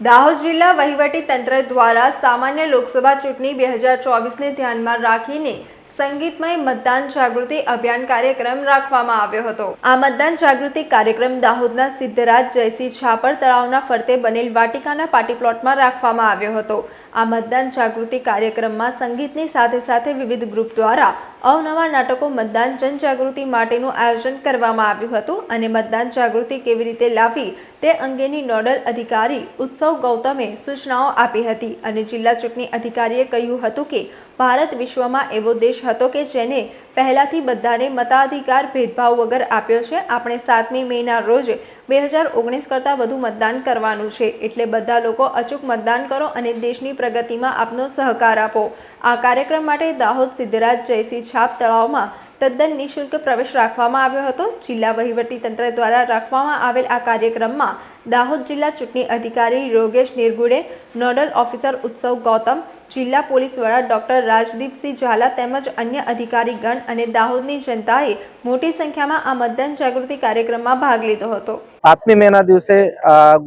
દાહોદ જિલ્લા વહીવટી તંત્ર દ્વારા સામાન્ય લોકસભા ચૂંટણી બે હજાર ચોવીસને ધ્યાનમાં રાખીને સંગીતમય મતદાન જાગૃતિ અભિયાન કાર્યક્રમ રાખવામાં આવ્યો હતો. આ મતદાન જાગૃતિ કાર્યક્રમ દાહોદના સિદ્ધરાજ, જયસિંહ છાપર તળાવના ફરતે બનેલ વાટિકાના પાર્ટી પ્લોટમાં રાખવામાં આવ્યો હતો. આ મતદાન જાગૃતિ કાર્યક્રમમાં સંગીતની સાથે સાથે વિવિધ ગ્રુપ દ્વારા અવનવા નાટકો મતદાન જનજાગૃતિ માટેનું આયોજન કરવામાં આવ્યું હતું અને મતદાન જાગૃતિ કેવી રીતે લાવવી તે અંગેની નોડલ અધિકારી ઉત્સવ ગૌતમે સૂચનાઓ આપી હતી અને જિલ્લા ચૂંટણી અધિકારીએ કહ્યું હતું કે ભારત વિશ્વમાં એવો દેશ હતો કે જેને પહેલાથી બધાને મતાધિકાર ભેદભાવ વગર આપ્યો છે. આપણે સાતમી મેના રોજ બે હજાર ઓગણીસ કરતાં વધુ મતદાન કરવાનું છે. એટલે બધા લોકો અચૂક મતદાન કરો અને દેશની પ્રગતિમાં આપનો સહકાર આપો. આ કાર્યક્રમ માટે દાહોદ સિદ્ધરાજ જયસિંહ છાપ તળાવમાં તદ્દન નિઃશુલ્ક પ્રવેશ રાખવામાં આવ્યો હતો. જિલ્લા વહીવટી તંત્ર દ્વારા રાખવામાં આવેલ આ કાર્યક્રમમાં દાહોદ જિલ્લા ચૂંટણી અધિકારી યોગેશ નિર્ગુડે નોડલ ઓફિસર ઉત્સવ ગૌતમ જિલ્લા પોલીસ વડા ડોક્ટર રાજદીપસિંહ ઝાલા તેમજ અન્ય અધિકારીગણ અને દાહોદની જનતાએ મોટી સંખ્યામાં આ મતદાન જાગૃતિ કાર્યક્રમમાં ભાગ લીધો હતો. સાતમી મેના દિવસે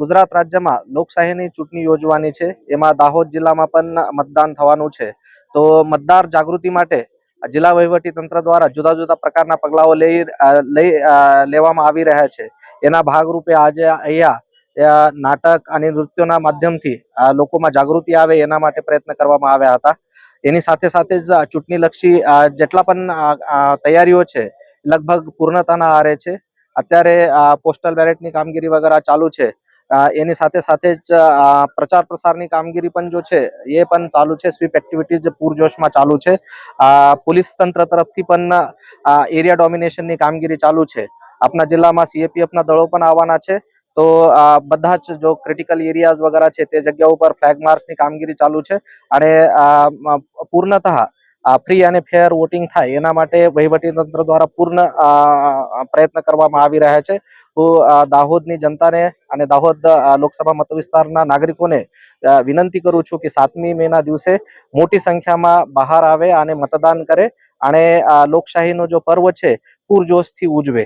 ગુજરાત રાજ્યમાં લોકશાહીની ચૂંટણી યોજવાની છે. એમાં દાહોદ જિલ્લામાં પણ મતદાન થવાનું છે. તો મતદાર જાગૃતિ માટે જિલ્લા વહીવટી તંત્ર દ્વારા જુદા જુદા પ્રકારના પગલાઓ લઈ લેવામાં આવી રહ્યા છે. એના ભાગરૂપે આજે અહીંયા નાટક અને નૃત્યોના માધ્યમથી લોકોમાં જાગૃતિ આવે એના માટે પ્રયત્ન કરવામાં આવ્યા હતા. એની સાથે સાથે જ ચૂંટણીલક્ષી જેટલા પણ તૈયારીઓ છે, લગભગ પૂર્ણતાના આરે છે. અત્યારે પોસ્ટલ બેલેટની કામગીરી વગેરે ચાલુ છે. એની સાથે સાથે જ પ્રચાર પ્રસારની કામગીરી પણ જો છે, એ પણ ચાલુ છે. સ્વીપ એક્ટિવિટીઝ પૂરજોશમાં ચાલુ છે. પોલીસ તંત્ર તરફથી પણ એરિયા ડોમિનેશનની કામગીરી ચાલુ છે. આપણા જિલ્લામાં સીએપીએફના દળો પણ આવવાના છે. તો, આ બધા જ જો ક્રિટિકલ એરિયાઝ વગેરે છે, તે જગ્યા ઉપર ફ્લેગ માર્ચની કામગીરી ચાલુ છે. અને પૂર્ણતઃ ફ્રી અને ફેર વોટિંગ થાય, એના માટે વહીવટી તંત્ર દ્વારા પૂર્ણ પ્રયત્ન કરવામાં આવી રહ્યા છે. હું દાહોદની જનતાને અને દાહોદ લોકસભા મત વિસ્તારના નાગરિકોને વિનંતી કરું છું કે સાતમી મેના દિવસે મોટી સંખ્યામાં બહાર આવે અને મતદાન કરે અને લોકશાહીનો જો પર્વ છે, પૂરજોશથી ઉજવે.